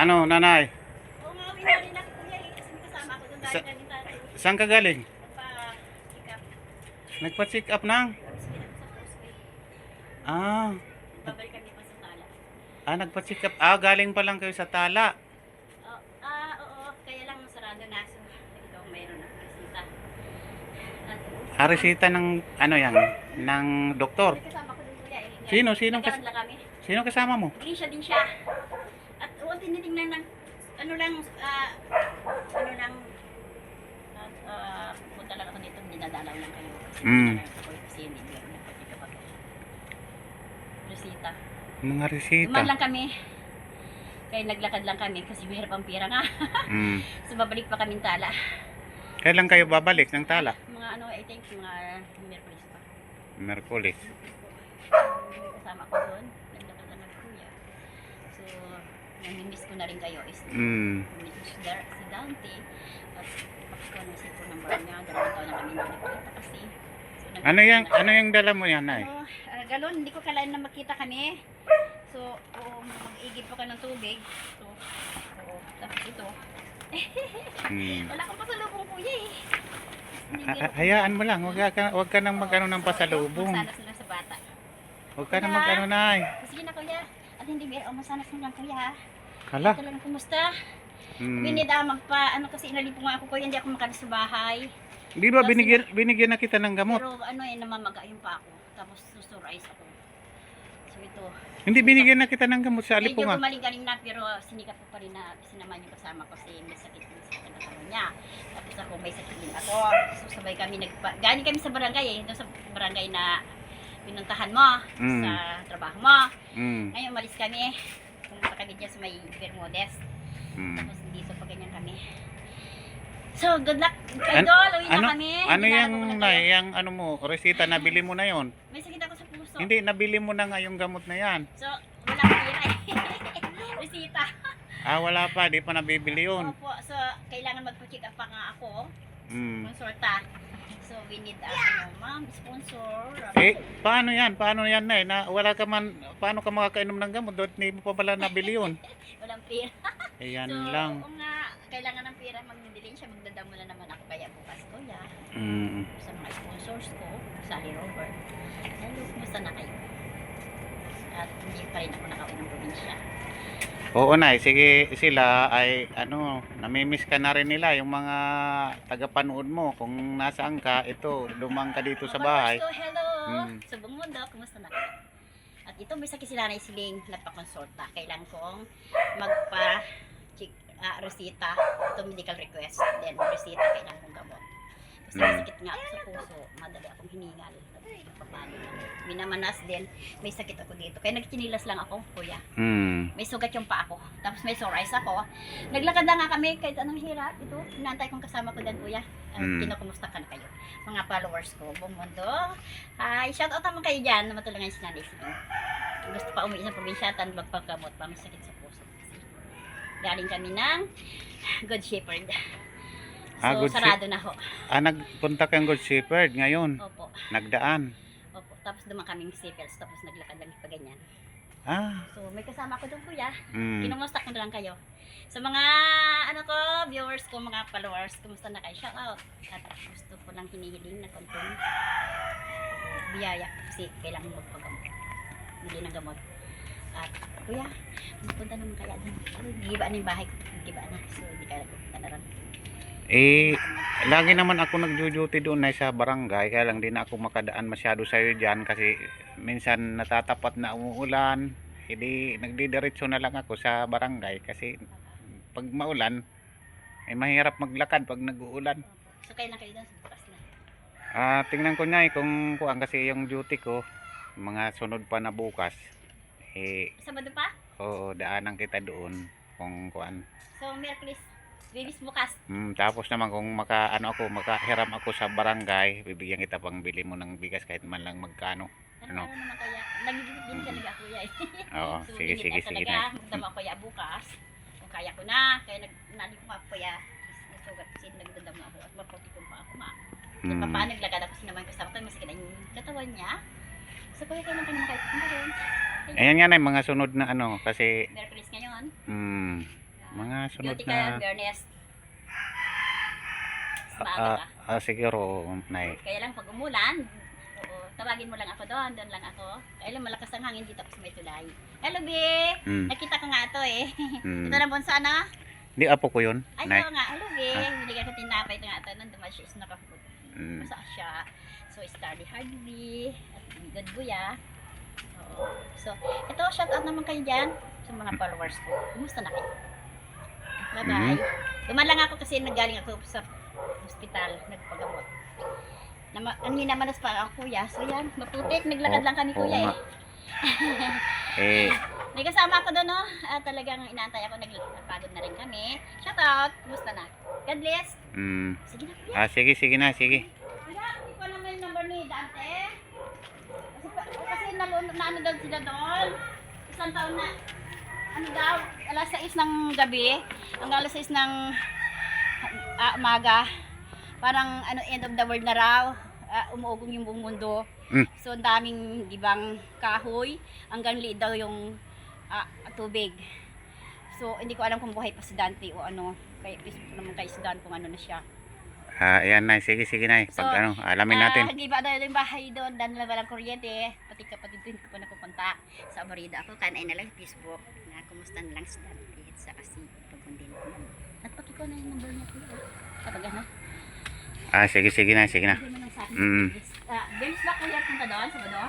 Ano, nanay? Oo nga, uwi na rin ako kuya eh. Kasi kasama ako doon dahil Sa- tayo. Saan ka galing? Pa-pick up. Nagpa-check up nang? Tapos pinag sa Causeway. Ah, Babalik kami pa sa tala. ah nagpa-check up. Ah, galing pa lang kayo sa tala. Oh, ah, oo. Kaya lang sarado na. So, ito mayroon na resita. At, Ah, resita ng, ano yan, ng doktor. Kasama ko doon kuya eh. Sino? Sino kas- Nagkaroon lang kami. Sino kasama mo? Siya din siya. Tinitingnan ng ano lang ah, ano lang at ah, punta lang ako dito, dinadalaw lang kayo. Mm. kasi hindi pa. Resita. Mga resita. Duman lang kami. Kaya naglakad lang kami kasi mahirap ang pira nga. Mm. so babalik pa kami tala. Kailan kayo babalik ng tala? Mga ano, I think mga Merkulis pa. Merkulis. Kasama ko doon. Naglakad lang ng kuya. So, namimiss ko na rin kayo is Mm. si si Dante at Pasko ng sipo ng bar niya. Dalawang taon na kami nagkita kasi. So, Ano yung, ano yung dala mo yan, nay? Ano, ah, galon, hindi ko kalain na makita kami. So, oo, mag-igib pa ka ng tubig. So, oo, tapos ito. Mm. Wala kang pasalubong kuya eh. Ha- hayaan mo lang, wag ka, wag ka nang magano ng pasalubong. Masanas na lang sa bata. Huwag ka nang magano, nay. Sige na kuya. Hindi meron, masanas na lang kuya ha. Hala. Ito lang, kumusta? Mm. Binida magpa, ano kasi inalipo nga ako kuya, hindi ako makalis sa bahay. Di ba binigyan, binigyan na kita ng gamot? Pero ano eh, namamaga yung pa ako. Tapos susurize ako. So ito. Hindi binigyan na kita ng gamot sa Medyo alipungan. gumaling-galing na pero sinikap ko pa rin na sinamahan yung kasama ko kasi may sakit din sa katawan niya. Tapos ako may sakit din ako. So sabay kami nagpa... Galing kami sa barangay eh. Doon sa barangay na pinuntahan mo Mm. sa trabaho mo. Mm. Ngayon umalis kami. Pumunta kami dyan sa may Bermudez. Mm. Tapos dito pa ganyan kami. So, good luck, idol. Uwi ano- na kami. Ano Hinahanap yung, na yung ano mo, resita, nabili mo na yon? May sakit ako sa puso. Hindi, nabili mo na nga yung gamot na yan. So, wala akong pira eh. Resita. Ah, wala pa, di pa nabibili yun. Opo, so kailangan magpa-check up pa nga ako. Mm. Consulta. So we need uh, ano, ma'am, sponsor. Eh, paano yan? Paano yan, nay? Na, wala ka man, paano ka makakainom ng gamot? Doon, hindi mo pa pala nabili yun. Walang pira. Ayan so, lang. kung nga kailangan ng pira, magdidiling siya, magdadamo na naman ako kaya bukas ko ya. Mm. Sa mga sponsors ko, Sally Robert. Hello, kumusta na kayo? At hindi pa rin ako nakauwi ng probinsya. Oo, nay. Sige, sila ay, ano, namimiss ka na rin nila. Yung mga tagapanood mo, kung nasaan ka, ito, lumang ka dito sa Mga bahay. Pasko, hello! Mm. Sa buong mundo, kumusta na? At ito, may sakit sila na isiling nagpa-consulta. Kailangan kong magpa check, ah, resita. Ito medical request. Then, resita, kailangan kong gamot. May Mm. nga ako sa puso. Madali akong hiningal. Minamanas din. May sakit ako dito. Kaya nagchinilas lang ako, kuya. Mm. May sugat yung pa ako. Tapos may sore eyes ako. Naglakad na nga kami kahit anong hirap. Ito, inantay kong kasama ko din, kuya. Mm. Kinukumusta ka na kayo. Mga followers ko, buong mundo. Hi, shout out naman kayo dyan na matulungan si Nanay Siling. Gusto pa umuwi sa probinsya, tan magpagkamot pa, may sakit sa puso. Kasi galing kami ng Good Shepherd. So, Ah, Good sarado na ho. Ah, nagpunta kang Good Shepherd ngayon. Opo. Nagdaan. Opo. Tapos dumaan kaming Staples. Tapos naglakad lang pa ganyan. Ah. So, may kasama ko doon, kuya. Mm. Kinumusta ko na lang kayo. Sa mga ano ko, viewers ko, mga followers, kumusta na kayo? Shout out. At gusto ko lang hinihiling na konting biyaya kasi kailangan magpagamot. Bili ng gamot. At kuya, punta naman kaya doon. Giba na yung bahay ko. Giba na. So, hindi ka nagpunta na rin. Eh, lagi naman ako nagjo-duty doon na sa barangay, kaya lang din ako makadaan masyado sa iyo diyan kasi minsan natatapat na umuulan. Hindi nagdidiretso na lang ako sa barangay kasi pag maulan ay mahirap maglakad pag nag-uulan. So, kaya na kayo doon. Ah, tingnan ko na kung kuan kasi yung duty ko mga sunod pa na bukas. Eh, Sabado pa? oo, daanan kita doon kung kuan. So, Merkulis. Babies bukas. Mm, tapos naman kung maka ano ako, makahiram ako sa barangay, bibigyan kita pang bili mo ng bigas kahit man lang magkano. Ano, Ano? naman kaya? Nagigit din talaga kuya eh. Oo, So, sige, sige, sige na. Magdama ko ya bukas. Kung kaya ko na. Kaya nag, nali ko po ya. Nasugat kasi nagdadama ako at maputi ko pa ako ma. Mm. Mm. Paano naglakad ako sinaman ko sa ako. Masakit na yung katawan niya. So kuya kailan ka naman kahit. Ayan nga na yung mga sunod na ano kasi Merkulis ngayon. mm, sunod ka ng na biyernes. Mas maaga ah, ka. ah, siguro nay. Kaya lang pag umulan, oo, tawagin mo lang ako doon, doon lang ako. Kaya lang malakas ang hangin dito kasi may tulay. Hello, B! Mm. Nakita ko nga ito eh. Mm. Ito na bonsa na. Di apo ko yun. Ay, Nay. nga. Hello, B! Ah. Binigyan ko tinapay ito nga ito. Nandun siya is nakafood. Mm. Siya. So, study hard, B. At good buya. Oo. So, ito, shout out naman kayo dyan sa mga followers ko. Kumusta na kayo? Bye-bye. Mhm. Duman lang ako kasi naggaling ako sa hospital, nagpagamot. Nama, yun naman pa ang kuya. So yan, maputik. Naglakad Oo, lang kami oo kuya nga. eh. Eh, May kasama ako doon, no? Ah, talagang inaantay ako, nagpagod na rin kami. Shout out! Kumusta na? God bless! mm. Sige na, kuya. Ah, sige, sige na, sige. Kuya, hindi ko naman yung number ni Dante. Kasi, kasi nalun, na ano daw sila doon. Isang taon na, ano daw, alas 6 ng gabi, hanggang alas 6 ng ah, umaga. Parang ano, end of the world na raw. Ah, umuugong yung buong mundo. Mm. So, ang daming, di bang, kahoy. Hanggang liit daw yung ah, tubig. So, hindi ko alam kung buhay pa si Dante o ano. Kaya, Facebook naman kay si Dante kung ano na siya. Ah, ayan na, sige, sige na. Pag So, ano, alamin natin. Ah, di ba daw yung bahay doon, dan na walang kuryente. Pati kapatid ko hindi ko pa napupunta sa Amarida ako. Kanay na lang Facebook. Kumusta na lang si Dante at sa kasi pagkundin ko. Nagpaki ko na yung number niya ko. Kapag ano? Ah, sige, sige na, sige na. Lang. Mm. Ah, James ba kuya punta doon sa Bado?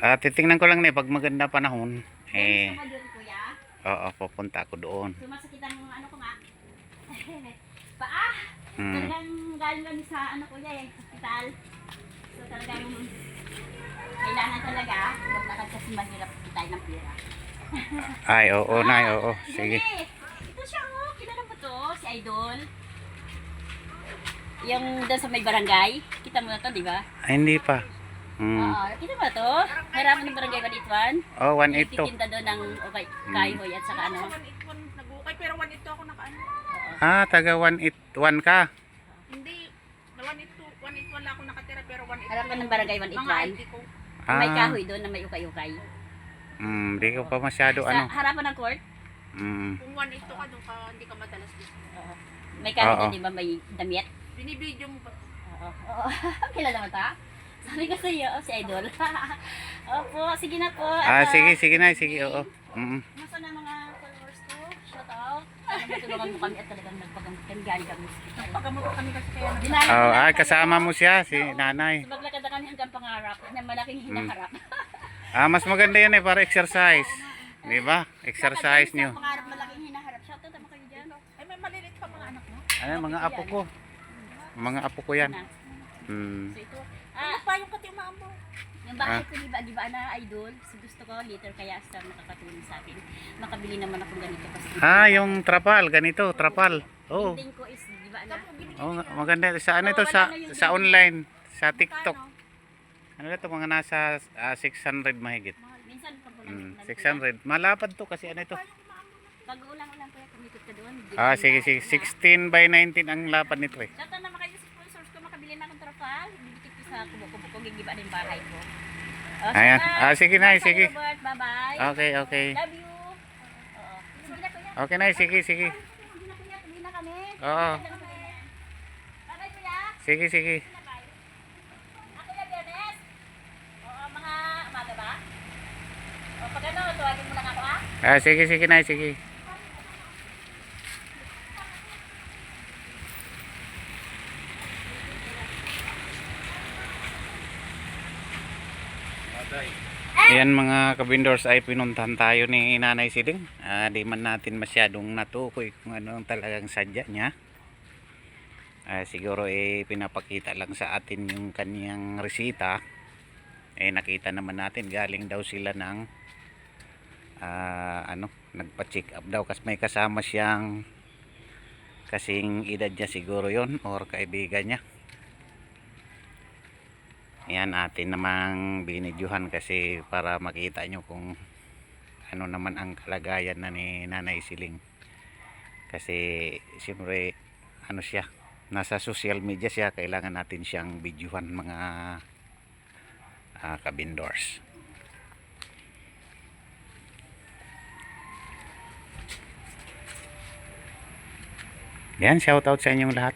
Ah, titingnan ko lang na pag maganda panahon. Eh, kuya. oo, pupunta ako doon. Sumasakit ang ano ko nga. Paa! Mm. Talagang galing kami sa ano kuya eh, hospital. So talagang kailangan talaga maglakad kasi mahirap tayo ng pera. Ay, oo, nay, oo. Ah, Sige. Ito siya oh, kilala mo to, si Idol. Yung doon sa may barangay, kita mo na to, di ba? Ay, hindi pa. Hmm. Oo, kita mo na to? Harapan ng barangay Balituan. Oh, 182. Nagtitinda doon ng okay, kahoy at saka ano. Sa 181 nag-ukay, pero 182 ako nakaano. Oo. Ah, taga 181 ka. Hindi, 182, 181 lang ako nakatira, pero 182. Harapan ng barangay Mga 181. ID ko. May Ah, kahoy doon na may ukay-ukay. Mm, di ko pa masyado Sa ano. harapan ng court, Mm. Kung 182 ka, doon ka, hindi ka madalas dito. Oo. May Oo. doon, di ba? May damit. Binibidyo mo ba? Oo. Oo. Kilala mo ta? Sabi ko sa iyo, oh, si Idol. Opo, sige na po. Ah, At, sige, sige na, sige, oo. Mm. Masa na mga followers ko? Shout out. Sana matulungan mo kami at talagang kami sa. Pagkamot kami kasi kaya nag- Dinala Oh, ko lang ay, kayo. kasama mo siya, si nanay. So, maglakad na kami hanggang pangarap na malaking hinaharap. Ah, mas maganda yan eh, para exercise. Di ba? Exercise sa Pangarap malaking hinaharap. Shout out kayo dyan. Ay, may malilit pa mga anak mo. Ano, mga apo ko. Mga apo ko yan. Hmm. So ito, Ano ah, pa yung kati mo? yung bahay ko, di ba, di ba na idol? So gusto ko later kaya sa makakatulong sa akin. Makabili naman ako ganito kasi. Ah, yung trapal, ganito, trapal. Oh. Building ko is, di ba na? Oh, maganda. Sa ano to, sa, sa online, sa TikTok. Ano na to, mga nasa ah, 600 mahigit. Minsan pag ulan, 600. Malapad to kasi ano ito. Pag ulang-ulang kaya kumikot ka doon. Ah, sige, sige. 16 by 19 ang lapad nito eh. Out naman kayo sa sponsors ko, makabili na akong trapal. Bibigit ko sa kubo-kubo ko, gigiba din bahay ko. Oh, Ayan. Ah, sige na, sige. Bye-bye. Okay, okay. Love you. Na. Okay na, sige, sige. Na na. Oo. Sige, sige. Bye-bye. Ako na Biyernes. Oo, mga umaga ba? O pag ano, tuwagin mo lang ako ha. Ah, sige, sige na, sige. Ayan mga kabindors ay pinuntahan tayo ni Nanay Siling. Ah, di man natin masyadong natukoy kung ano ang talagang sadya niya. Ah, siguro eh pinapakita lang sa atin yung kanyang resita. Eh nakita naman natin galing daw sila ng ah, ano, nagpa-check up daw kasi may kasama siyang kasing edad niya siguro yon or kaibigan niya. Yan atin namang binidyohan kasi para makita nyo kung ano naman ang kalagayan na ni Nanay Siling. Kasi siyempre ano siya, nasa social media siya, kailangan natin siyang bidyuhan mga ah, kabindors. Yan, shoutout sa inyong lahat.